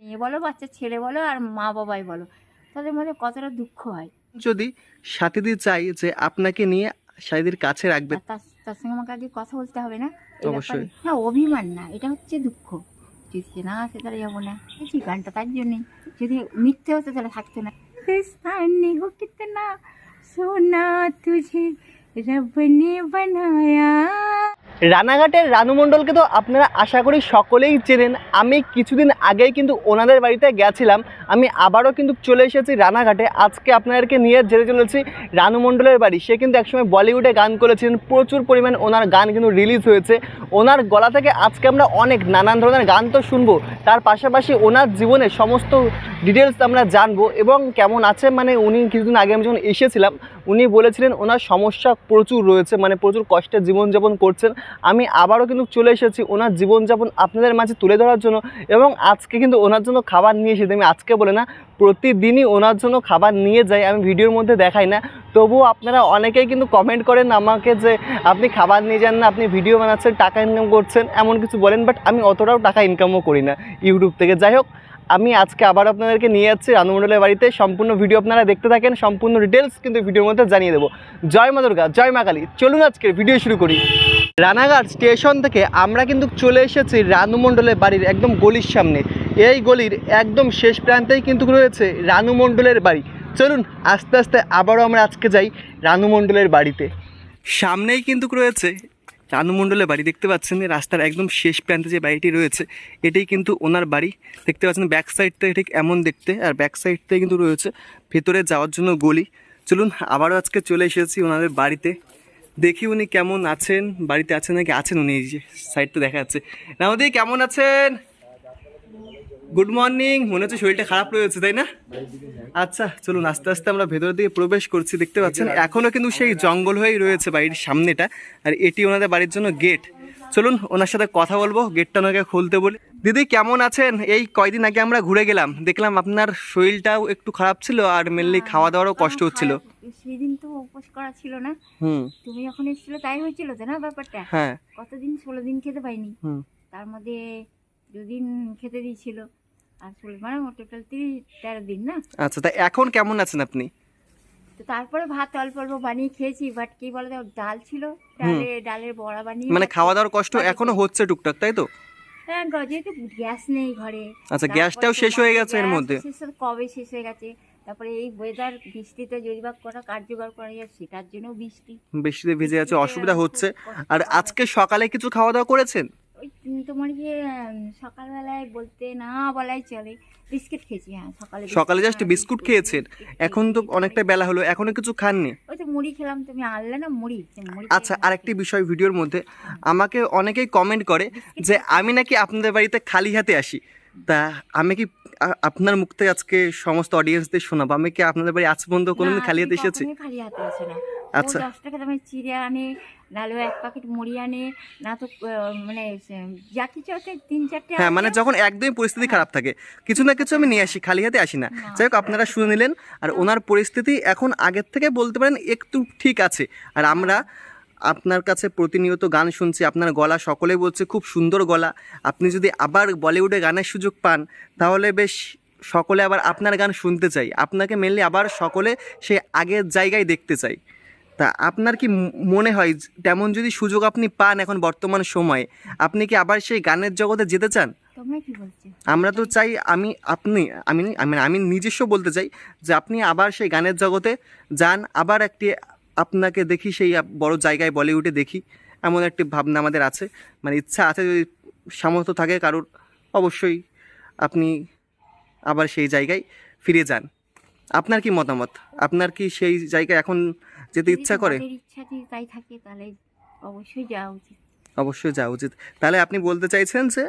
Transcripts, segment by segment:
মেয়ে বলো বাচ্চা ছেলে বলো আর মা বাবাই বলো তাদের মধ্যে কতটা দুঃখ হয়? যদি সাথীদের চাই যে আপনাকে নিয়ে সাথীদের কাছে রাখবে। তার সঙ্গে আমাকে আগে কথা বলতে হবে না? অবশ্যই। হ্যাঁ অভিমান না এটা হচ্ছে দুঃখ। যদি না আছে তাহলে যাব না। কি গানটা তার জন্যই যদি মিথ্যে হতো তাহলে থাকতো না। তুই না। সোনা তুঝে বানায়া রানাঘাটের রানু মণ্ডলকে তো আপনারা আশা করি সকলেই চেনেন। আমি কিছুদিন আগেই কিন্তু ওনাদের বাড়িতে গেছিলাম। আমি আবারও কিন্তু চলে এসেছি রানাঘাটে। আজকে আপনাদেরকে নিয়ে যেতে চলেছি রানু মণ্ডলের বাড়ি। সে কিন্তু একসময় বলিউডে গান করেছিলেন। প্রচুর পরিমাণ ওনার গান কিন্তু রিলিজ হয়েছে। ওনার গলা থেকে আজকে আমরা অনেক নানান ধরনের গান তো শুনব। তার পাশাপাশি ওনার জীবনে সমস্ত ডিটেলস আমরা জানব এবং কেমন আছে মানে উনি কিছুদিন আগে আমি যখন এসেছিলাম, উনি বলেছিলেন ওনার সমস্যা প্রচুর রয়েছে মানে প্রচুর কষ্টে জীবনযাপন করছেন। আমি আবারও কিন্তু চলে এসেছি ওনার জীবনযাপন আপনাদের মাঝে তুলে ধরার জন্য এবং আজকে কিন্তু ওনার জন্য খাবার নিয়ে এসেছি। আমি আজকে বলে না, প্রতিদিনই ওনার জন্য খাবার নিয়ে যাই, আমি ভিডিওর মধ্যে দেখাই না। তবুও আপনারা অনেকেই কিন্তু কমেন্ট করেন আমাকে যে, আপনি খাবার নিয়ে যান না, আপনি ভিডিও বানাচ্ছেন, টাকা ইনকাম করছেন, এমন কিছু বলেন বাট আমি অতটাও টাকা ইনকামও করি না ইউটিউব থেকে। যাই হোক আমি আজকে আবার আপনাদেরকে নিয়ে যাচ্ছি রানুমণ্ডলের বাড়িতে। সম্পূর্ণ ভিডিও আপনারা দেখতে থাকেন, সম্পূর্ণ ডিটেলস কিন্তু ভিডিওর মধ্যে জানিয়ে দেবো। জয় মা দুর্গা, জয় মা কালী। চলুন আজকের ভিডিও শুরু করি। রানাঘাট স্টেশন থেকে আমরা কিন্তু চলে এসেছি রানু মণ্ডলের বাড়ির একদম গলির সামনে। এই গলির একদম শেষ প্রান্তেই কিন্তু রয়েছে রানু মণ্ডলের বাড়ি। চলুন আস্তে আস্তে আবারও আমরা আজকে যাই রানু মণ্ডলের বাড়িতে। সামনেই কিন্তু রয়েছে রানু মন্ডলের বাড়ি দেখতে পাচ্ছেন রাস্তার একদম শেষ প্রান্তে যে বাড়িটি রয়েছে, এটাই কিন্তু ওনার বাড়ি। দেখতে পাচ্ছেন ব্যাক সাইডটা ঠিক এমন দেখতে, আর ব্যাক সাইডটাই কিন্তু রয়েছে ভেতরে যাওয়ার জন্য গলি। চলুন আবারও আজকে চলে এসেছি ওনাদের বাড়িতে। দেখি উনি কেমন আছেন, বাড়িতে আছেন নাকি আছেন উনি? এই যে সাইডটা দেখা যাচ্ছে। রামদি, কেমন আছেন? গুড মর্নিং মনে হচ্ছে শরীরটা খারাপ রয়েছে তাই না? আচ্ছা চলুন আস্তে আস্তে আমরা ভেতর দিকে প্রবেশ করছি দেখতে পাচ্ছেন? এখনও কিন্তু সেই জঙ্গল হয়েই রয়েছে বাড়ির সামনেটা আর এটি ওনাদের বাড়ির জন্য গেট চলুন ওনার সাথে কথা বলব গেটটা ওনাকে খুলতে বলি। দিদি কেমন আছেন? এই কয়দিন আগে আমরা ঘুরে গেলাম দেখলাম আপনার শরীরটাও একটু খারাপ ছিল আর মেনলি খাওয়া দাওয়ারও কষ্ট হচ্ছিল। সেদিন তো উপোস করা ছিল না। তুমি যখন এসেছিলে তাই হয়েছিল তো না ব্যাপারটা? হ্যাঁ। কতদিন ষোলো দিন খেতে পাইনি। তার মধ্যে দুদিন খেতে দিয়েছিল। আর মানে টোটাল তিরিশ তেরো দিন না? আচ্ছা তা এখন কেমন আছেন আপনি? তো তারপরে ভাত অল্প অল্প বানিয়ে খেয়েছি বাট কি বলে দাও ডাল ছিল ডালে ডালের বড়া বানিয়ে মানে খাওয়া দাওয়ার কষ্ট এখনও হচ্ছে টুকটাক তাই তো? হ্যাঁ যেহেতু গ্যাস নেই ঘরে আচ্ছা, গ্যাসটাও শেষ হয়ে গেছে এর মধ্যে? কবে শেষ হয়ে গেছে? তারপরে এই ওয়েদার বৃষ্টিতে যদি বা কটা কার্যকর করা যায় সেটার জন্য বৃষ্টি। বৃষ্টিতে ভিজে আছে অসুবিধা হচ্ছে। আর আজকে সকালে কিছু খাওয়া দাওয়া করেছেন? ওই তোমার গিয়ে সকালবেলায় বলতে না বলাই চলে বিস্কিট খেয়েছি হ্যাঁ সকালে সকালে জাস্ট বিস্কুট খেয়েছেন? এখন তো অনেকটা বেলা হলো এখনও কিছু খাননি? ওই তো মুড়ি খেলাম তুমি আনলে না মুড়ি? আচ্ছা আরেকটি বিষয় ভিডিওর মধ্যে আমাকে অনেকেই কমেন্ট করে যে আমি নাকি আপনাদের বাড়িতে খালি হাতে আসি। তা আমি কি আপনার মুখ থেকে আজকে সমস্ত অডিয়েন্সদের শোনাবো? আমি কি আপনাদের বাড়ি আজ পর্যন্ত কোনোদিন খালি হাতে এসেছি? খালি হাতে আসো না। আচ্ছা। দশ টাকা দামের চিড়ে আনে নাহলে এক প্যাকেট মুড়ি আনে না তো মানে যা কিছু আছে তিন চারটে হ্যাঁ মানে যখন একদমই পরিস্থিতি খারাপ থাকে কিছু না কিছু আমি নিয়ে আসি খালি হাতে আসি না। যাই হোক আপনারা শুনে নিলেন আর ওনার পরিস্থিতি এখন আগের থেকে বলতে পারেন একটু ঠিক আছে। আর আমরা আপনার কাছে প্রতিনিয়ত গান শুনছি আপনার গলা সকলেই বলছে খুব সুন্দর গলা। আপনি যদি আবার বলিউডে গানের সুযোগ পান তাহলে বেশ সকলে আবার আপনার গান শুনতে চাই। আপনাকে মেনলি আবার সকলে সে আগের জায়গায় দেখতে চাই। তা আপনার কি মনে হয় তেমন যদি সুযোগ আপনি পান এখন বর্তমান সময়ে আপনি কি আবার সেই গানের জগতে যেতে চান? আমরা তো চাই আমি আপনি আমি আমি আমি নিজস্ব বলতে চাই যে আপনি আবার সেই গানের জগতে যান আবার একটি আপনাকে দেখি সেই বড় জায়গায় বলিউডে দেখি এমন একটি ভাবনা আমাদের আছে। মানে ইচ্ছা আছে যদি সামর্থ্য থাকে কারোর অবশ্যই আপনি আবার সেই জায়গায় ফিরে যান। আপনার কি মতামত? আপনার কি সেই জায়গায় এখন যেতে ইচ্ছা করে। ইচ্ছা যদি তাই থাকে তাহলে অবশ্যই যাওয়া উচিত। অবশ্যই যাওয়া উচিত। তাহলে আপনি বলতে চাইছেন যে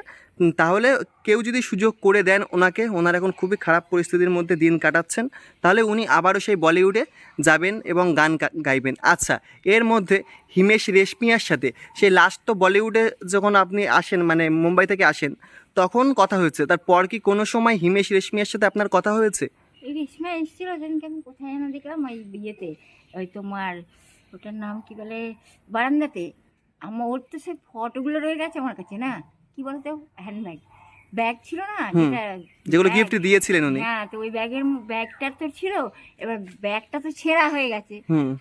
তাহলে কেউ যদি সুযোগ করে দেন ওনাকে ওনার এখন খুবই খারাপ পরিস্থিতির মধ্যে দিন কাটাচ্ছেন তাহলে উনি আবারও সেই বলিউডে যাবেন এবং গান গাইবেন। আচ্ছা এর মধ্যে হিমেশ রেশমিয়ার সাথে সেই লাস্ট তো বলিউডে যখন আপনি আসেন মানে মুম্বাই থেকে আসেন তখন কথা হয়েছে। তারপর কি কোনো সময় হিমেশ রেশমিয়ার সাথে আপনার কথা হয়েছে? এই রেশমা এসেছিল যেদিনকে আমি কোথায় যেন দেখলাম ওই বিয়েতে ওই তোমার ওটার নাম কি বলে বারান্দাতে। আমার ওর তো সেই ফটোগুলো রয়ে গেছে আমার কাছে না? কি বলতো? হ্যান্ডব্যাগ ব্যাগ ছিল না যেটা যেগুলো গিফট দিয়েছিলেন উনি। হ্যাঁ তো ওই ব্যাগের ব্যাগটা তো ছিল এবার ব্যাগটা তো ছেঁড়া হয়ে গেছে।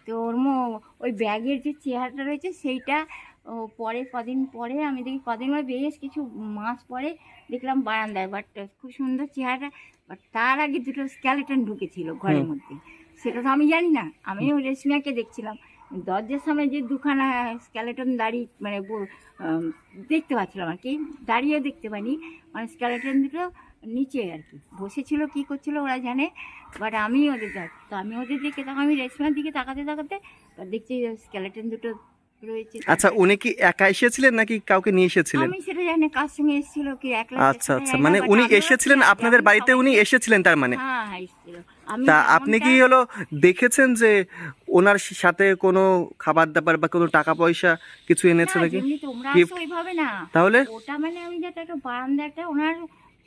তো ওর মো- ওই ব্যাগের যে চেহারাটা রয়েছে সেইটা পরে কদিন পরে আমি দেখি কদিন পরে বেশ কিছু মাস পরে দেখলাম বারান্দায় বাট খুব সুন্দর চেহারাটা। বাট তার আগে দুটো স্ক্যালেটন ঢুকেছিল ঘরের মধ্যে। সেটা তো আমি জানি না। আমি ওই রেশমিয়াকে দেখছিলাম। দরজার সামনে যে দুখানা স্ক্যালেটন দাঁড়িয়ে মানে দেখতে পাচ্ছিলাম আর কি। দাঁড়িয়ে দেখতে পাইনি। মানে স্ক্যালেটন দুটো নিচে আর কি। বসেছিল কি করছিল ওরা জানে। বাট আমি ওদের দেখ তো আমি ওদের দিকে তখন আমি রেশমিয়ার দিকে তাকাতে তাকাতে দেখছি স্কেলেটন দুটো রয়েছে আচ্ছা উনি কি একা এসেছিলেন নাকি কাউকে নিয়ে এসেছিলেন? আমি সেটা জানি কার সঙ্গে এসেছিল কি একলা আচ্ছা আচ্ছা মানে উনি এসেছিলেন আপনাদের বাড়িতে উনি এসেছিলেন তার মানে? হ্যাঁ হ্যাঁ এসেছিল। আমি তা আপনি কি হলো দেখেছেন যে ওনার সাথে কোনো খাবার দাবার বা কোনো টাকা পয়সা কিছু এনেছে নাকি? তোমরা Gift? ওইভাবে না। তাহলে? ওটা মানে আমি যেটা একটা বারান্দা ওনার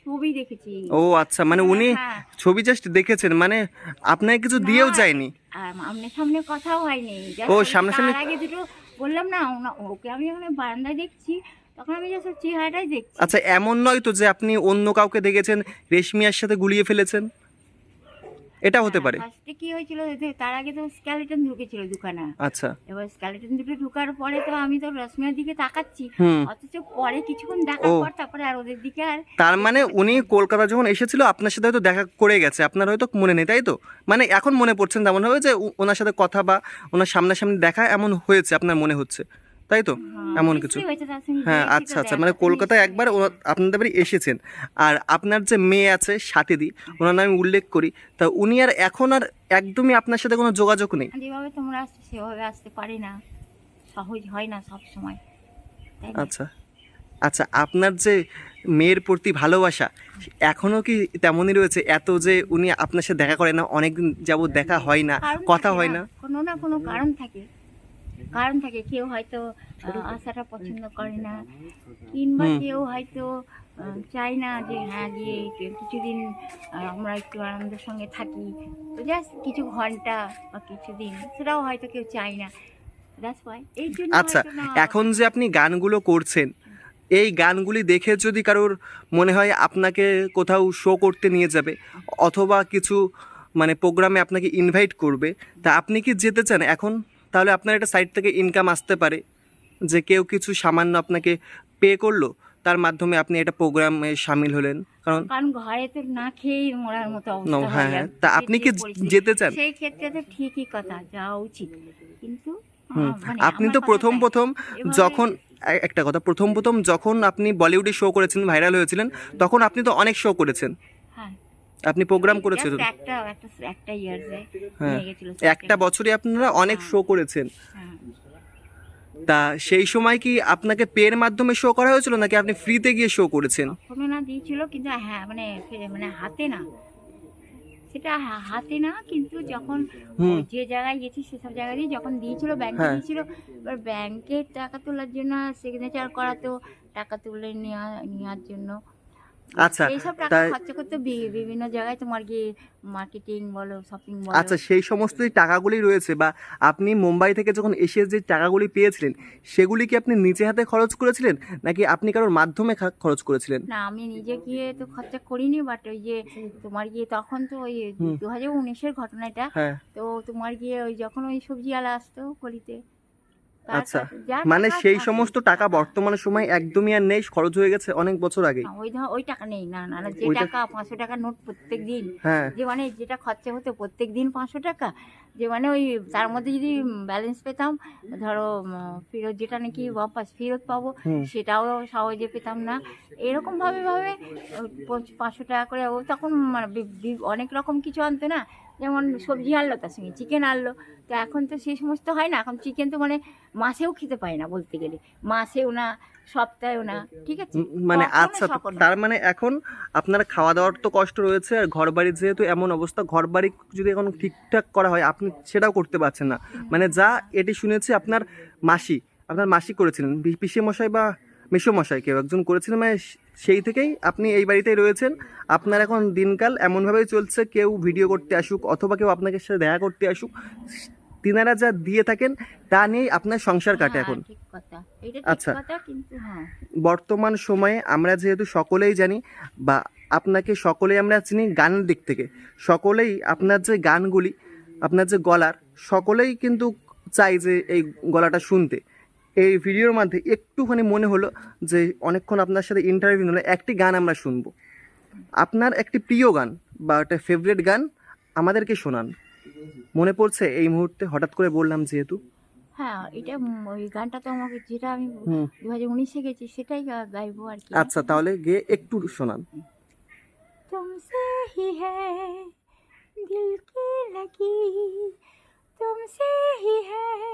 ছবি দেখেছি। ও আচ্ছা মানে উনি হ্যাঁ। ছবি জাস্ট দেখেছেন মানে আপনাকে কিছু দিয়েও যায়নি? আর সামনে কথাও হয়নি। Just ও, সামনাসামনি- তার আগে দুটো বললাম না ওকে আমি ওখানে বারান্দায় দেখছি, তখন আমি জাস্ট চেহারাটাই দেখছি। আচ্ছা এমন নয় তো যে আপনি অন্য কাউকে দেখেছেন, রেশমিয়ার সাথে গুলিয়ে ফেলেছেন? এটা হতে পারে। ফার্স্টে কি হয়েছিল তার আগে তো স্কেলেটন ঢুকেছিল দোকানে আচ্ছা। এবার স্কেলেটন দুটো ঢোকার পরে তো আমি তো রশ্মিয়ার দিকে তাকাচ্ছি। অথচ পরে কিছুক্ষণ দেখার পর তারপরে আর ওদের দিকে আর তার মানে উনি কলকাতা যখন এসেছিল আপনার সাথে হয়তো দেখা করে গেছে। আপনার হয়তো মনে নেই তাই তো? মানে এখন মনে পড়ছেন তেমন হবে যে ওনার সাথে কথা বা ওনার সামনাসামনি দেখা এমন হয়েছে আপনার মনে হচ্ছে? তাই তো? হ্যাঁ, এমন কিছু? হ্যাঁ আচ্ছা আচ্ছা। মানে কলকাতায় একবার ওনা- আপনাদের বাড়ি এসেছেন। আর আপনার যে মেয়ে আছে সাথীদি ওনার নামে উল্লেখ করি। তা উনি আর এখন আর একদমই আপনার সাথে কোনো যোগাযোগ নেই। যেভাবে তোমরা আসছো সেভাবে আসতে পারি না। সহজ হয় না সব সময় আচ্ছা। আচ্ছা আপনার যে মেয়ের প্রতি ভালোবাসা এখনও কি তেমনই রয়েছে? এত যে উনি আপনার সাথে দেখা করে না অনেকদিন যাবত দেখা হয় না কথা হয় না। কোনো না কোনো কারণ থাকে। কারণ থাকে কেউ হয়তো আশাটা পছন্দ করে না। কিংবা কেউ হয়তো চায় না যে হ্যাঁ গিয়ে কিছুদিন আমরা একটু আনন্দের সঙ্গে থাকি। তো জাস্ট কিছু ঘণ্টা বা কিছুদিন সেটাও হয়তো কেউ চায় না। আচ্ছা এখন যে আপনি গানগুলো করছেন এই গানগুলি দেখে যদি কারোর মনে হয় আপনাকে কোথাও শো করতে নিয়ে যাবে অথবা কিছু মানে প্রোগ্রামে আপনাকে ইনভাইট করবে তা আপনি কি যেতে চান? এখন তাহলে আপনার একটা সাইড থেকে ইনকাম আসতে পারে যে কেউ কিছু সামান্য আপনাকে পে করল তার মাধ্যমে আপনি একটা প্রোগ্রামে সামিল হলেন। কারণ কারণ ঘরে তো না খেয়েই মরার মতো অবস্থা হ্যাঁ, হ্যাঁ। তা আপনি কি যেতে চান? সেই ক্ষেত্রে তো ঠিকই কথা যাওয়া উচিত। কিন্তু মানে আপনি তো প্রথম প্রথম যখন একটা কথা প্রথম প্রথম যখন আপনি বলিউডে শো করেছেন ভাইরাল হয়েছিলেন তখন আপনি তো অনেক শো করেছেন। আপনি প্রোগ্রাম করেছিলেন একটা একটা একটা ইয়ার্সে হ্যাঁ, একটা বছরে আপনারা অনেক হ্যাঁ। শো করেছেন। হ্যাঁ। তা সেই সময় কি আপনাকে পের মাধ্যমে শো করা হয়েছিল নাকি আপনি ফ্রিতে গিয়ে শো করেছেন? না দিয়েছিল কিন্তু হ্যাঁ মানে মানে হাতে না। সেটা হাতে না কিন্তু যখন যে জায়গায় গেছি সেসব জায়গায় যখন দিয়েছিল ব্যাংকে হ্যাঁ। দিয়েছিল এবার ব্যাংকে টাকা তোলার জন্য সিগনেচার করাতো টাকা তুলে নেওয়া নেওয়ার জন্য। আচ্ছা এইসব টাকা তাই- করতে বিভিন্ন জায়গায় তোমার গিয়ে মার্কেটিং বলো শপিং বলো। আচ্ছা সেই সমস্ত টাকাগুলি রয়েছে বা আপনি মুম্বাই থেকে যখন এসে যে টাকাগুলি পেয়েছিলেন সেগুলি কি আপনি নিজে হাতে খরচ করেছিলেন? নাকি আপনি কারোর মাধ্যমে খরচ করেছিলেন? না আমি নিজে গিয়ে তো খরচা করিনি বাট ওই যে তোমার গিয়ে তখন তো ওই। দু হাজার উনিশের ঘটনাটা হ্যাঁ। তো তোমার গিয়ে ওই যখন ওই সবজিওয়ালা আসতো গলিতে তার আচ্ছা মানে সেই সমস্ত টাকা বর্তমানে সময় একদমই আর নেই খরচ হয়ে গেছে অনেক বছর আগে। ওই ওই টাকা নেই না না যে টাকা পাঁচশো টাকা নোট প্রত্যেক দিন। হ্যাঁ। যে মানে যেটা খরচা হতো প্রত্যেক দিন পাঁচশো টাকা যে মানে ওই তার মধ্যে যদি ব্যালেন্স পেতাম ধরো ফেরত যেটা নাকি বাপাস ফেরত পাবো সেটাও সহজে পেতাম না। এরকম ভাবে ভাবে পাঁচশো টাকা করে ও তখন মানে অনেক রকম কিছু আনতো না। যেমন সবজি আনলো তার সঙ্গে চিকেন আনলো। তো এখন তো সেই সমস্ত হয় না এখন চিকেন তো মানে মাসেও খেতে পায় না বলতে গেলে। মাসেও না সপ্তাহেও না ঠিক আছে? মানে আচ্ছা তার মানে এখন আপনার খাওয়া দাওয়ার তো কষ্ট রয়েছে আর ঘর বাড়ির যেহেতু এমন অবস্থা ঘর বাড়ি যদি এখন ঠিকঠাক করা হয় আপনি সেটাও করতে পারছেন না। মানে যা এটি শুনেছি আপনার মাসি আপনার মাসি করেছিলেন। পিসে মশাই বা মেসো মশাই কেউ একজন করেছিলেন মানে সেই থেকেই আপনি এই বাড়িতেই রয়েছেন। আপনার এখন দিনকাল এমনভাবেই চলছে কেউ ভিডিও করতে আসুক অথবা কেউ আপনাকে সাথে দেখা করতে আসুক তিনারা যা দিয়ে থাকেন তা নিয়েই আপনার সংসার কাটে হ্যাঁ, এখন। আচ্ছা। হ্যাঁ। বর্তমান সময়ে আমরা যেহেতু সকলেই জানি বা আপনাকে সকলেই আমরা চিনি গানের দিক থেকে সকলেই আপনার যে গানগুলি আপনার যে গলার সকলেই কিন্তু চাই যে এই গলাটা শুনতে। এই ভিডিওর মধ্যে একটুখানি মনে হলো যে অনেকক্ষণ আপনার সাথে ইন্টারভিউ নিলে একটি গান আমরা শুনব। আপনার একটি প্রিয় গান বা একটা ফেভারিট গান আমাদেরকে শোনান। মনে পড়ছে এই মুহূর্তে হঠাৎ করে বললাম যেহেতু? হ্যাঁ এটা ওই গানটা তো আমাকে যেটা আমি দু হাজার উনিশে গেছি সেটাই গাইবো আর কি। আচ্ছা তাহলে গিয়ে একটু শোনান। তুমসে হি হ্যায় দিল কি লাগি তুমসে হি হ্যায়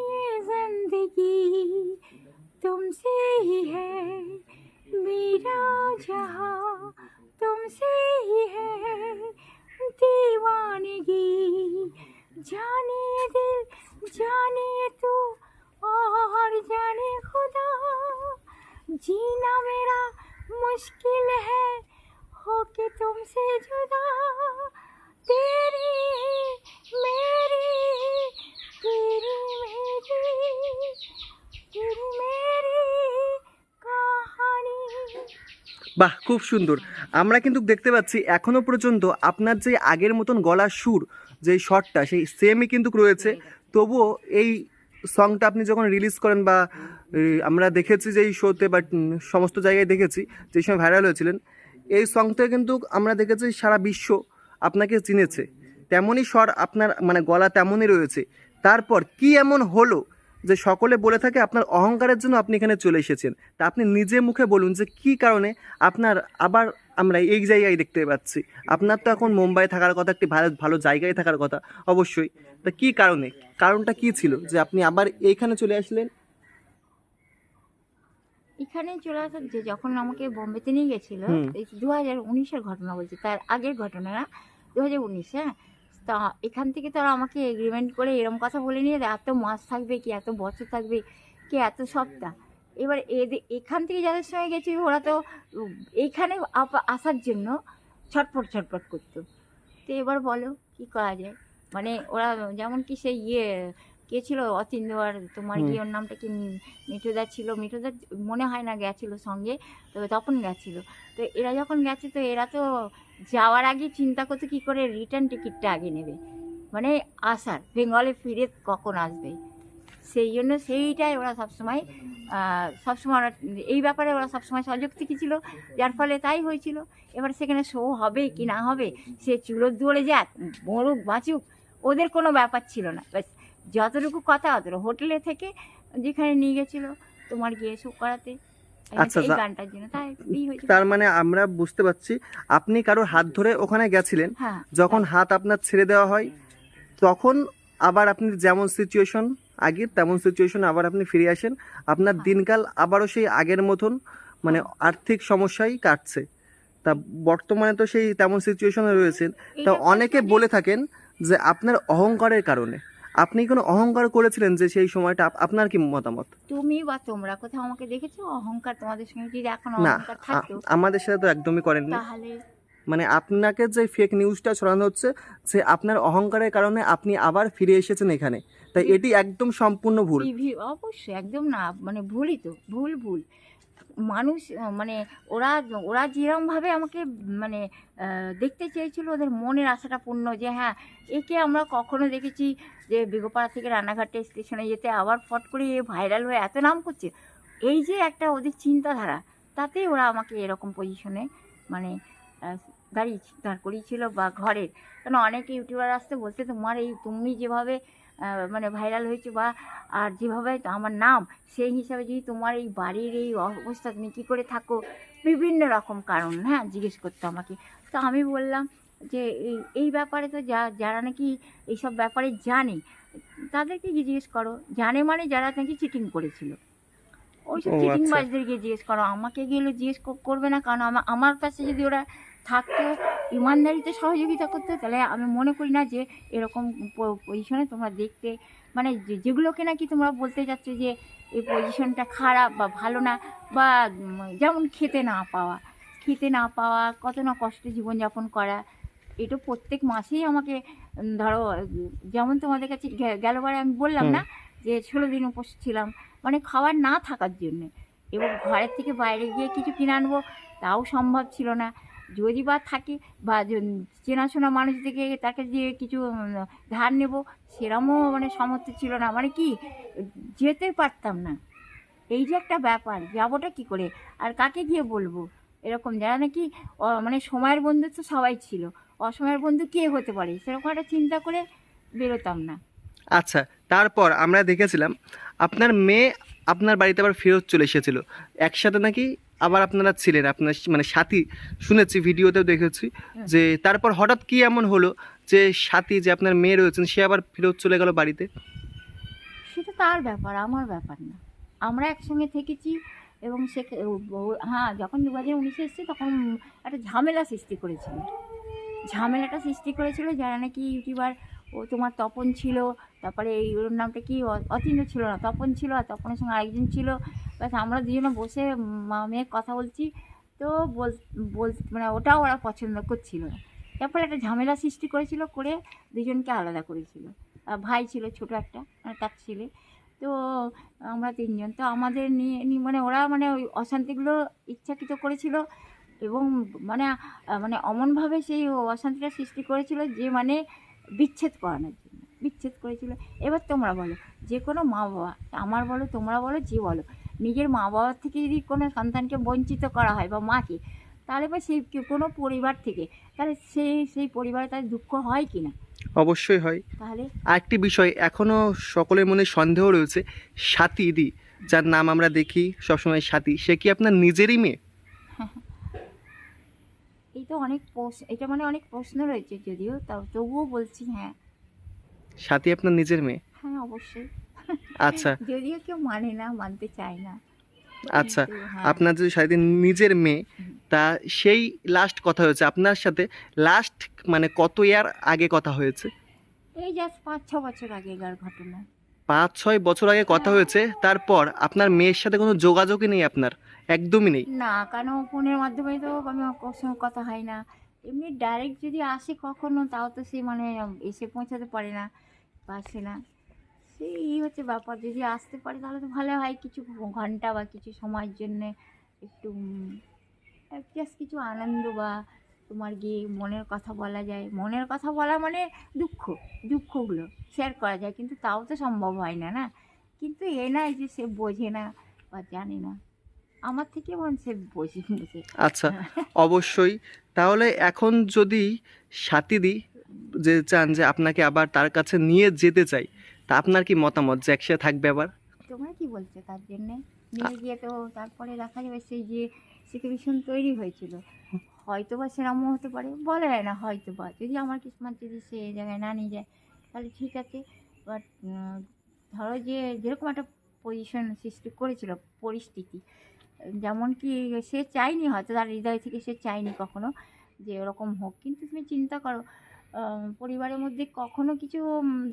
ये ज़िंदगी तुमसे ही है। मेरा जहाँ तुमसे ही है। दीवानगी, जाने दिल, जाने तू और जाने खुदा। जीना मेरा मुश्किल है हो के तुमसे जुदा। तेरी, मेरी, तेरी বাহ, খুব সুন্দর। আমরা কিন্তু দেখতে পাচ্ছি এখনও পর্যন্ত আপনার যে আগের মতন গলার সুর, যে শটটা, সেই সেমই কিন্তু রয়েছে। তবুও এই সংটা আপনি যখন রিলিজ করেন বা আমরা দেখেছি যে এই শোতে বা সমস্ত জায়গায় দেখেছি, যে সময় ভাইরাল হয়েছিলেন, এই সংটা কিন্তু আমরা দেখেছি সারা বিশ্ব আপনাকে চিনেছে। তেমনই স্বর আপনার মানে গলা তেমনই রয়েছে। তারপর কি এমন হলো যে সকলে বলে থাকে আপনার অহংকারের জন্য আপনি এখানে চলে এসেছেন? তা আপনি নিজে মুখে বলুন যে কি কারণে আপনার আবার আমরা এই জায়গায় দেখতে পাচ্ছি। আপনার তো এখন মুম্বাই থাকার কথা একটি ভালো ভালো জায়গায় থাকার কথা অবশ্যই। তা কি কারণে? কারণটা কি ছিল যে আপনি আবার এইখানে চলে আসলেন? এখানে চলে আসার যে যখন আমাকে বোম্বেতে নিয়ে গেছিল। দু হাজার উনিশের ঘটনা বলছি তার আগের ঘটনা না দু হাজার উনিশ হ্যাঁ? তা এখান থেকে তারা আমাকে এগ্রিমেন্ট করে এরম কথা বলে নিয়ে এত মাস থাকবে কি, এত বছর থাকবে কি, এত সপ্তাহ এবার এদের এখান থেকে যাদের সঙ্গে গেছি, ওরা তো এইখানে আসার জন্য ছটফট ছটফট করতো। তো এবার বলো কি করা যায়? মানে ওরা যেমন কি সেই ইয়ে কে ছিল আর তোমার। কি ওর নামটা কি মিঠুদা ছিল? মিঠুদা মনে হয় না গেছিল সঙ্গে তবে তখন গেছিল। তো এরা যখন গেছে তো এরা তো যাওয়ার আগে চিন্তা করতে কি করে রিটার্ন টিকিটটা আগে নেবে। মানে আসার বেঙ্গলে ফিরে কখন আসবে? সেই জন্য সেইটাই ওরা সবসময় সবসময় ওরা এই ব্যাপারে ওরা সবসময় সযুক্তি ছিল। যার ফলে তাই হয়েছিল। এবার সেখানে শো হবে কি না হবে সে চুলোর দৌড়ে যাক মরুক বাঁচুক ওদের কোনো ব্যাপার ছিল না। ব্যাস যতটুকু কথা অতটুকু হোটেলে থেকে যেখানে নিয়ে গেছিল তোমার গিয়ে শো করাতে। আচ্ছা, গানটার জন্য তাই এই তার মানে আমরা বুঝতে পারছি আপনি কারোর হাত ধরে ওখানে গেছিলেন হ্যাঁ যখন হাত আপনার ছেড়ে দেওয়া হয় তখন আবার আপনি যেমন সিচুয়েশন আগে তেমন সিচুয়েশন আবার আপনি ফিরে আসেন আপনার হ্যাঁ। দিনকাল আবারও সেই আগের মতন মানে আর্থিক সমস্যাই কাটছে। তা বর্তমানে তো সেই তেমন সিচুয়েশনে রয়েছেন। তা অনেকে বলে থাকেন যে আপনার অহংকারের কারণে। আপনি কোনো অহংকার করেছিলেন যে সেই সময়টা আপ- আপনার কি মতামত? তুমি বা তোমরা কোথাও আমাকে দেখেছ? অহংকার তোমাদের সঙ্গে যদি এখন না অহংকার থাকতো আমাদের সাথে তো একদমই করেননি। তাহলে মানে আপনাকে যে ফেক নিউজটা ছড়ানো হচ্ছে যে আপনার অহংকারের কারণে আপনি আবার ফিরে এসেছেন এখানে। তাই এটি একদম সম্পূর্ণ ভুল। টিভি অবশ্যই একদম না মানে ভুলই তো ভুল ভুল। মানুষ মানে ওরা ওরা যেরমভাবে আমাকে মানে দেখতে চেয়েছিল, ওদের মনের আশাটা পূর্ণ যে হ্যাঁ একে আমরা কখনো দেখেছি যে, বেগোপাড়া থেকে রানাঘাটে স্টেশনে যেতে আবার ফট করে এ ভাইরাল হয়ে এত নাম করছে। এই যে একটা ওদের চিন্তাধারা তাতেই ওরা আমাকে এরকম পজিশনে মানে দাঁড়িয়ে, দাঁড় করিয়েছিল বা ঘরের। কেন অনেক ইউটিউবার আসতে বলতে তোমার এই, তুমি যেভাবে মানে ভাইরাল হয়েছে বা আর যেভাবে আমার নাম সেই হিসাবে যদি তোমার এই বাড়ির এই অবস্থা তুমি কী করে থাকো? বিভিন্ন রকম কারণ হ্যাঁ জিজ্ঞেস করতো আমাকে। তো আমি বললাম যে এই এই ব্যাপারে তো যা যারা নাকি এইসব ব্যাপারে জানে তাদেরকে গিয়ে জিজ্ঞেস করো। জানে মানে যারা নাকি চিটিং করেছিল। ওইসব ও, আচ্ছা। চিটিংবাজদেরকে জিজ্ঞেস করো। আমাকে গেলে জিজ্ঞেস করবে না কারণ আমার আমার কাছে যদি ওরা থাকতো ইমানদারিতে সহযোগিতা করতো তাহলে আমি মনে করি না যে এরকম পজিশনে তোমরা দেখতে মানে যে- যেগুলোকে নাকি তোমরা বলতে যাচ্ছ যে এই পজিশনটা খারাপ বা ভালো না বা যেমন খেতে না পাওয়া। খেতে না পাওয়া কত না কষ্টে জীবনযাপন করা এটা প্রত্যেক মাসেই আমাকে ধরো যেমন তোমাদের কাছে গেলবারে আমি বললাম না যে ষোলো দিন উপোস ছিলাম মানে খাবার না থাকার জন্যে। এবং ঘরের থেকে বাইরে গিয়ে কিছু কিনে আনব তাও সম্ভব ছিল না। যদি বা থাকে বা চেনাশোনা মানুষ থেকে তাকে যে কিছু ধার নেব, সেরমও মানে সামর্থ্য ছিল না। মানে কি, যেতে পারতাম না। এই যে একটা ব্যাপার, যাবোটা কি করে? আর কাকে গিয়ে বলব? এরকম যারা নাকি মানে সময়ের বন্ধু তো সবাই ছিল। অসময়ের বন্ধু কে হতে পারে? সেরকম একটা চিন্তা করে বেরোতাম না। আচ্ছা তারপর আমরা দেখেছিলাম, আপনার মেয়ে আপনার বাড়িতে আবার ফেরত চলে এসেছিল। একসাথে নাকি আবার আপনারা ছিলেন আপনার মানে সাথী শুনেছি ভিডিওতেও দেখেছি যে তারপর হঠাৎ কি এমন হলো যে সাথী যে আপনার মেয়ে রয়েছেন সে আবার ফেরত চলে গেল বাড়িতে? সেটা তার ব্যাপার আমার ব্যাপার না। আমরা একসঙ্গে থেকেছি এবং সে হ্যাঁ যখন দু হাজার উনিশে এসছে তখন একটা ঝামেলা সৃষ্টি করেছিল। ঝামেলাটা সৃষ্টি করেছিল যারা নাকি ইউটিউবার ও তোমার তপন ছিল তারপরে এই ওর নামটা কি অতীন্দ্র ছিল না তপন ছিল আর তপনের সঙ্গে আরেকজন ছিল। ব্যাস আমরা দুজনে বসে মা মেয়ে কথা বলছি। তো বল বল মানে ওটাও ওরা পছন্দ করছিল। না তারপরে একটা ঝামেলা সৃষ্টি করেছিল করে দুজনকে আলাদা করেছিল। ভাই ছিল ছোট একটা মানে তার ছেলে। তো আমরা তিনজন, তো আমাদের নিয়ে মানে ওরা মানে ওই অশান্তিগুলো ইচ্ছাকৃত করেছিল এবং মানে মানে অমনভাবে সেই অশান্তিটা সৃষ্টি করেছিল যে মানে বিচ্ছেদ করানোর জন্য, বিচ্ছেদ করেছিল। এবার তোমরা বলো, যে কোনো মা বাবা আমার বলো, তোমরা বলো, যে বলো নিজের মা বাবার থেকে যদি কোনো সন্তানকে বঞ্চিত করা হয় বা মাকে তাহলে বা সেই কোনো পরিবার থেকে তাহলে সেই সেই পরিবারে তার দুঃখ হয় কি না? অবশ্যই হয়। তাহলে? আরেকটি বিষয় এখনও সকলের মনে সন্দেহ রয়েছে সাথী দি যার নাম আমরা দেখি সবসময় সাথী সে কি আপনার নিজেরই মেয়ে? এই তো অনেক প্রশ্ন এটা মানে অনেক প্রশ্ন রয়েছে যদিও তাও তবুও বলছি হ্যাঁ। সাথী আপনার নিজের মেয়ে? হ্যাঁ অবশ্যই। আচ্ছা। যদিও কেউ মানে না মানতে চায় না। আচ্ছা হ্যাঁ, আপনার যদি সাথী নিজের মেয়ে তা সেই লাস্ট কথা হয়েছে। আপনার সাথে লাস্ট মানে কত ইয়ার আগে কথা হয়েছে? এই জাস্ট পাঁচ ছ বছর আগেকার ঘটনা। পাঁচ ছয় বছর আগে কথা হয়েছে তারপর আপনার মেয়ের সাথে কোনো যোগাযোগই নেই আপনার? একদমই নেই? না কারণ ফোনের মাধ্যমে তো আমি ওর সঙ্গে কথা হয় না। এমনি ডাইরেক্ট যদি আসে কখনো তাও তো সে মানে এসে পৌঁছাতে পারে না আসে না। সেই হচ্ছে ব্যাপার। যদি আসতে পারে তাহলে তো ভালো হয় কিছু ঘণ্টা বা কিছু সময়ের জন্যে একটু জাস্ট কিছু আনন্দ বা তোমার গিয়ে মনের কথা বলা যায়। মনের কথা বলা মানে দুঃখ, দুঃখগুলো শেয়ার করা যায়। কিন্তু তাও তো সম্ভব হয় না না? কিন্তু এ নয় যে সে বোঝে না বা জানে না। আমার থেকে মন সে বোঝে আচ্ছা অবশ্যই। তাহলে এখন যদি সাথীদি যে চান যে আপনাকে আবার তার কাছে নিয়ে যেতে চাই তা আপনার কি মতামত যে একসাথে থাকবে আবার? তোমরা কি বলছো তার জন্যে? নিয়ে গিয়ে তো তারপরে দেখা যাবে সেই যে সিচুয়েশন তৈরি হয়েছিল। হয়তো বা সেরকমও হতে পারে, বলা যায় না হয়তো বা যদি আমার কিসমত যদি সে জায়গায় না নিয়ে যায়, তাহলে ঠিক আছে। বাট ধরো যে যেরকম একটা পজিশন সৃষ্টি করেছিল, পরিস্থিতি। যেমন কি সে চায়নি হয়তো, তার হৃদয় থেকে সে চায়নি কখনো যে ওরকম হোক। কিন্তু তুমি চিন্তা করো পরিবারের মধ্যে কখনো কিছু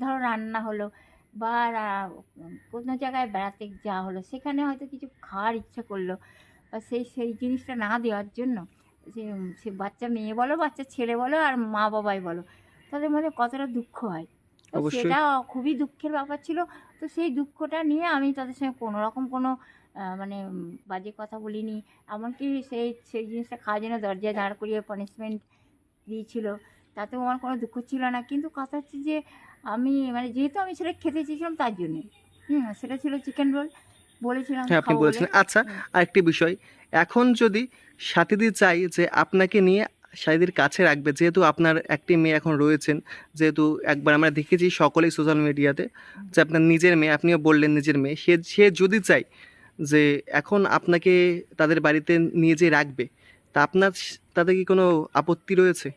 ধরো রান্না হলো বা কোনো জায়গায় বেড়াতে যাওয়া হলো সেখানে হয়তো কিছু খাওয়ার ইচ্ছা করল বা সেই সেই জিনিসটা না দেওয়ার জন্য যে সে বাচ্চা মেয়ে বলো বাচ্চা ছেলে বলো আর মা বাবাই বলো তাদের মধ্যে কতটা দুঃখ হয়। সেটা খুবই দুঃখের ব্যাপার ছিল। তো সেই দুঃখটা নিয়ে আমি তাদের সঙ্গে কোনো রকম কোনো মানে বাজে কথা বলিনি। এমনকি সেই সেই জিনিসটা খাওয়ার জন্য দরজায় দাঁড় করিয়ে পানিশমেন্ট দিয়েছিল। তাতেও আমার কোনো দুঃখ ছিল না। কিন্তু কথা হচ্ছে যে আমি মানে যেহেতু আমি সেটা খেতে চেয়েছিলাম তার জন্যে। হুম সেটা ছিল চিকেন রোল বলেছিলাম হ্যাঁ আপনি খাব বলেছেন আচ্ছা আরেকটি বিষয়। এখন যদি সাথীদি চাই যে আপনাকে নিয়ে সাথীদের কাছে রাখবে যেহেতু আপনার একটি মেয়ে এখন রয়েছেন যেহেতু একবার আমরা দেখেছি সকলেই সোশ্যাল মিডিয়াতে যে আপনার নিজের মেয়ে আপনিও বললেন নিজের মেয়ে সে সে যদি চাই যে এখন আপনাকে তাদের বাড়িতে নিয়ে যে রাখবে তা আপনার তাতে কি কোনো আপত্তি রয়েছে?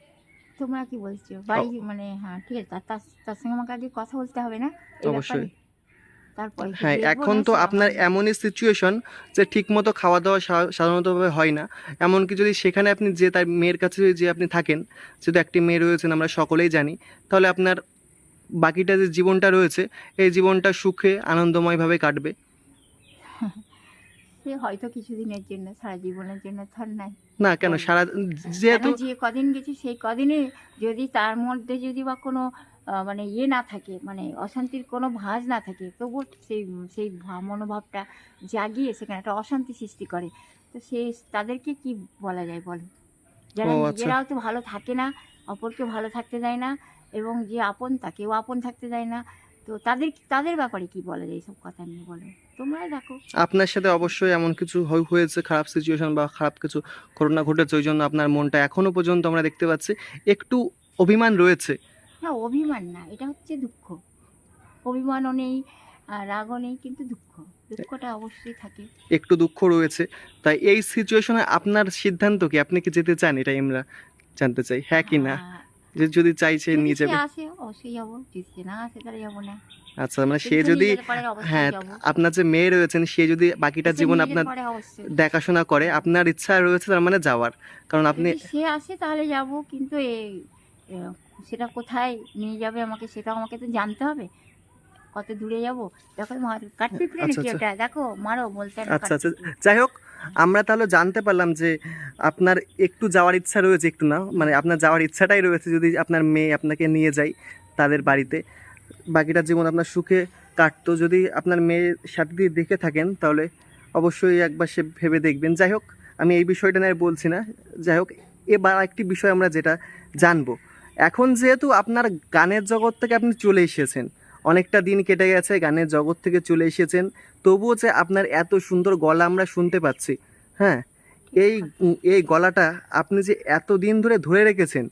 তোমরা কি বলছো? বাড়ি মানে হ্যাঁ ঠিক আছে তার- তার সঙ্গে আমাকে আগে কথা বলতে হবে না? অবশ্যই। তারপরে হ্যাঁ এখন তো আপনার এমনই সিচুয়েশন যে ঠিকমতো খাওয়া দাওয়া সাধারণতভাবে হয় না। এমনকি যদি সেখানে আপনি যে তার মেয়ের কাছে যে আপনি থাকেন যেহেতু একটি মেয়ে রয়েছেন আমরা সকলেই জানি তাহলে আপনার বাকিটা যে জীবনটা রয়েছে এই জীবনটা সুখে আনন্দময়ভাবে কাটবে। সে হয়তো কিছুদিনের জন্য সারা জীবনের জন্য নাই। না কেন? সারা যেহেতু যে কদিন গেছি সেই কদিনে যদি তার মধ্যে যদি বা কোনো মানে ইয়ে না থাকে মানে অশান্তির কোনো ভাঁজ না থাকে তবুও সেই সেই মনোভাবটা জাগিয়ে সেখানে একটা অশান্তি সৃষ্টি করে। তো সে তাদেরকে কি বলা যায় বলো? যারা আচ্ছা। নিজেরাও তো ভালো থাকে না অপরকে ভালো থাকতে দেয় না এবং যে আপন তাকেও আপন থাকতে দেয় না তো তাদের তাদের ব্যাপারে কি বলা যায় এইসব কথা নিয়ে বলো? তোমরা দেখো। আপনার সাথে অবশ্যই এমন কিছু হয়েছে খারাপ সিচুয়েশন বা খারাপ কিছু ঘটনা ঘটেছে ওই জন্য আপনার মনটা এখনও পর্যন্ত আমরা দেখতে পাচ্ছি। একটু অভিমান রয়েছে। না অভিমান না এটা হচ্ছে দুঃখ। অভিমানও নেই রাগও নেই কিন্তু দুঃখ। দুঃখটা অবশ্যই থাকে। একটু দুঃখ রয়েছে। তাই এই সিচুয়েশনে আপনার সিদ্ধান্ত কি? আপনি কি যেতে চান? এটাই আমরা জানতে চাই। হ্যাঁ কি না? যে যদি যদি নিয়ে সে যাবে। আসে অবশ্যই যাব। যদি না আসে তাহলে যাব না। আচ্ছা মানে সে যদি হ্যাঁ আপনার যে মেয়ে রয়েছেন সে যদি বাকিটা জীবন আপনার দেখাশোনা করে আপনার ইচ্ছা রয়েছে তার মানে যাওয়ার। কারণ আপনি সে আসে তাহলে যাব। কিন্তু সেটা কোথায় নিয়ে যাবে আমাকে সেটা আমাকে তো জানতে হবে। কত দূরে যাব? দেখো মার আচ্ছা, নাকি আচ্ছা। দেখো মারো বলতে আচ্ছা, আচ্ছা। যাই হোক আমরা তাহলে জানতে পারলাম যে আপনার একটু যাওয়ার ইচ্ছা রয়েছে একটু না মানে আপনার যাওয়ার ইচ্ছাটাই রয়েছে যদি আপনার মেয়ে আপনাকে নিয়ে যায় তাদের বাড়িতে। বাকিটা জীবন আপনার সুখে কাটতো। যদি আপনার মেয়ের সাথে দিয়ে দেখে থাকেন তাহলে অবশ্যই একবার সে ভেবে দেখবেন। যাই হোক, আমি এই বিষয়টা নিয়ে বলছি না। যাই হোক, এবার একটি বিষয় আমরা যেটা জানব। এখন যেহেতু আপনার গানের জগৎ থেকে আপনি চলে এসেছেন, অনেকটা দিন কেটে গেছে, গানের জগৎ থেকে চলে এসেছেন। তবুও যে আপনার এত সুন্দর গলা আমরা শুনতে পাচ্ছি হ্যাঁ? এই এই গলাটা আপনি যে এত দিন ধরে ধরে রেখেছেন,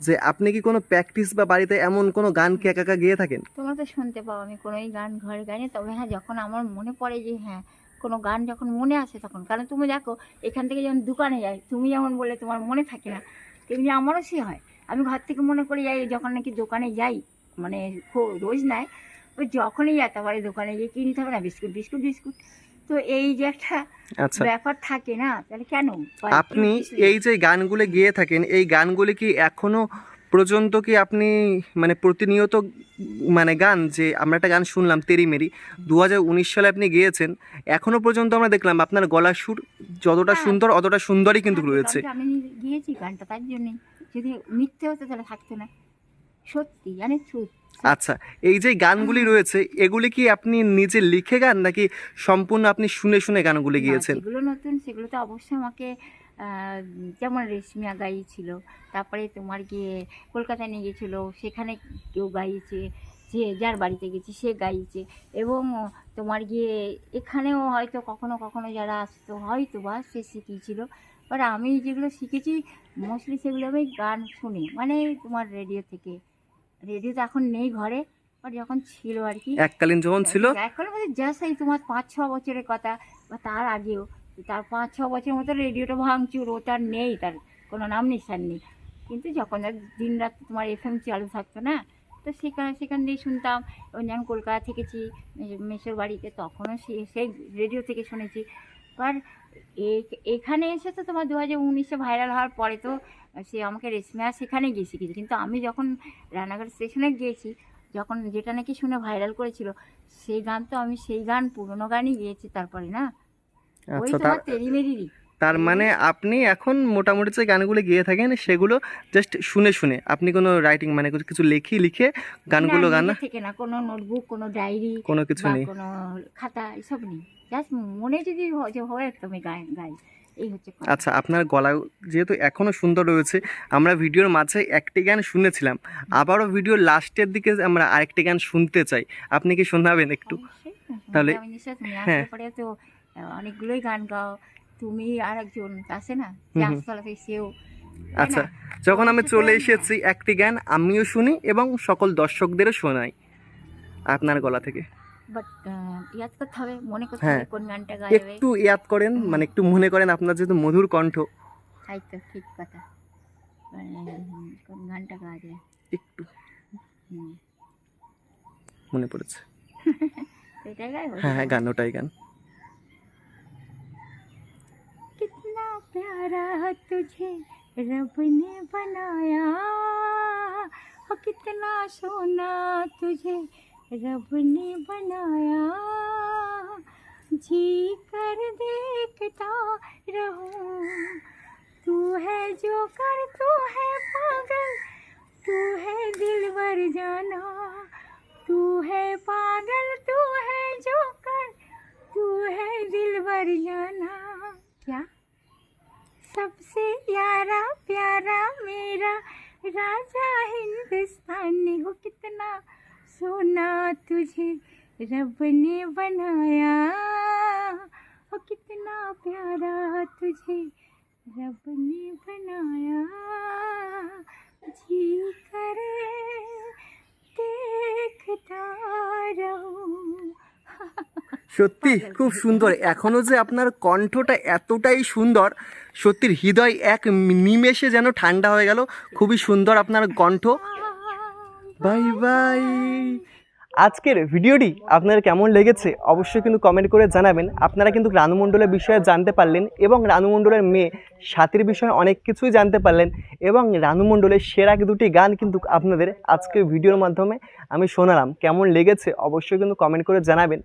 যে আপনি কি কোনো প্র্যাকটিস বা বাড়িতে এমন কোনো গান কি একা একা গেয়ে থাকেন? তোমরা তো শুনতে পাও আমি কোনোই গান ঘরে গাইনি। তবে হ্যাঁ যখন আমার মনে পড়ে যে হ্যাঁ কোনো গান যখন মনে আসে তখন, কারণ তুমি দেখো, এখান থেকে যখন দোকানে যাই, তুমি যেমন বললে তোমার মনে থাকে না, তেমনি আমারও সে হয়। আমি ঘর থেকে মনে করে যাই, যখন নাকি দোকানে যাই মানে রোজ নয় ওই যখনই যাই তারপরে দোকানে গিয়ে কিনতে হবে না বিস্কুট বিস্কুট বিস্কুট। তো এই যে একটা আচ্ছা। ব্যাপার থাকে না তাহলে কেন? আপনি এই যে গানগুলো গেয়ে থাকেন এই গানগুলি কি এখনও পর্যন্ত কি আপনি মানে প্রতিনিয়ত মানে গান যে আমরা একটা গান শুনলাম তেরি মেরি দু হাজার উনিশ সালে আপনি গেয়েছেন এখনও পর্যন্ত আমরা দেখলাম আপনার গলার সুর যতটা হ্যাঁ। সুন্দর অতটা সুন্দরই কিন্তু হ্যাঁ, রয়েছে। আমি গিয়েছি গানটা তার জন্যই যদি মিথ্যে হতো তাহলে থাকতো না। সত্যি জানিস আচ্ছা এই যে গানগুলি রয়েছে এগুলি কি আপনি নিজে লিখে গান নাকি সম্পূর্ণ আপনি শুনে শুনে গানগুলি গিয়েছেন? এগুলো নতুন সেগুলো তো অবশ্যই আমাকে যেমন রেশমিয়া গাইছিল তারপরে তোমার গিয়ে কলকাতায় নিয়ে গেছিল সেখানে কেউ গাইছে যে যার বাড়িতে গেছি সে গাইছে এবং তোমার গিয়ে এখানেও হয়তো কখনো কখনো যারা আসতো হয়তো বা সে শিখিয়েছিল বাট আমি যেগুলো শিখেছি মোস্টলি সেগুলো আমি গান শুনি মানে তোমার রেডিও থেকে। রেডিও তো এখন নেই ঘরে যখন ছিল আর কি। এককালীন যখন ছিল? এখন বলতে জাস্ট এই তোমার পাঁচ ছ বছরের কথা বা তার আগেও। তার পাঁচ ছ বছরের মতো রেডিওটা ভাঙচুর ওটার নেই তার কোনো নাম নিশান নেই। কিন্তু যখন দিন রাত তোমার এফ এম চালু থাকতো না তো সেখানে সেখান দিয়ে শুনতাম এবং যখন কলকাতা থেকেছি মে- মেসোর বাড়িতে তখনও সে সেই রেডিও থেকে শুনেছি। আর এখানে এসে তো তোমার দু হাজার উনিশে ভাইরাল হওয়ার পরে তো সে আমাকে রেশমিয়া সেখানে গিয়ে শিখেছে কিন্তু আমি যখন রানাঘাট স্টেশনে গিয়েছি যখন যেটা নাকি শুনে ভাইরাল করেছিল সেই গান তো আমি সেই গান পুরনো গানই গিয়েছি তারপরে না? ওই আচ্ছা তোমার তেরি মেরিরই তার মানে আপনি এখন মোটামুটি যে গানগুলো গিয়ে থাকেন সেগুলো জাস্ট শুনে শুনে। আপনি কোনো রাইটিং মানে কিছু- লিখি লিখে গানগুলো গান থেকে না কোনো নোটবুক কোনো ডায়েরি কোনো কিছু নেই। কোনো খাতা এসব নেই। জাস্ট মনে যদি হয় তুমি গাই। গাই। আচ্ছা আপনার গলা যেহেতু এখনও সুন্দর রয়েছে আমরা ভিডিওর মাঝে একটি গান শুনেছিলাম। আবারও ভিডিওর লাস্টের দিকে আমরা আরেকটি গান শুনতে চাই। আপনি কি শোনাবেন একটু? তাহলে- হ্যাঁ। আসলে পরে তো আহ, অনেকগুলোই গান গাও। তুমি আর একজন আছে না। সেও আচ্ছা যখন আমি চলে এসেছি একটি গান আমিও শুনি এবং সকল দর্শকদেরও শোনাই আপনার গলা থেকে। বাট ইয়াদ করতে হবে মনে করতে হ্যাঁ। হবে কোন গানটা গাইবে একটু ইয়াদ করেন মানে একটু মনে করেন আপনার যেহেতু মধুর কণ্ঠ। তাই তো ঠিক কথা। মানে, কোন গানটা গাওয়া যায় একটু। মনে পড়েছে। গাইবো হ্যাঁ হ্যাঁ গান ওটাই গান। प्यारा तुझे रब ने बनाया। और कितना सोना तुझे रब ने बनाया। जी कर देखता रहूँ। तू है जो कर, तू है पागल। तू है दिल दिलवर जाना। तू है पागल, तू है जो कर। तू है दिलवर जाना। क्या? सबसे यारा प्यारा मेरा राजा हिंदुस्तानी। हो कितना सोना तुझे रब ने बनाया। हो कितना प्यारा तुझे रब ने बनाया। जी करे, देखता रहूँ। সত্যি খুব সুন্দর। এখনও যে আপনার কণ্ঠটা এতটাই সুন্দর সত্যির হৃদয় এক নিমেষে যেন ঠান্ডা হয়ে গেল। খুবই সুন্দর আপনার কণ্ঠ। Bye bye. আজকের ভিডিওটি আপনার কেমন লেগেছে অবশ্যই কিন্তু কমেন্ট করে জানাবেন। আপনারা কিন্তু রানুমণ্ডলের বিষয়ে জানতে পারলেন এবং রানুমণ্ডলের মেয়ে সাথীর বিষয়ে অনেক কিছুই জানতে পারলেন এবং রানুমণ্ডলের সেরা দুটি গান কিন্তু আপনাদের আজকের ভিডিওর মাধ্যমে আমি শোনালাম। কেমন লেগেছে অবশ্যই কিন্তু কমেন্ট করে জানাবেন।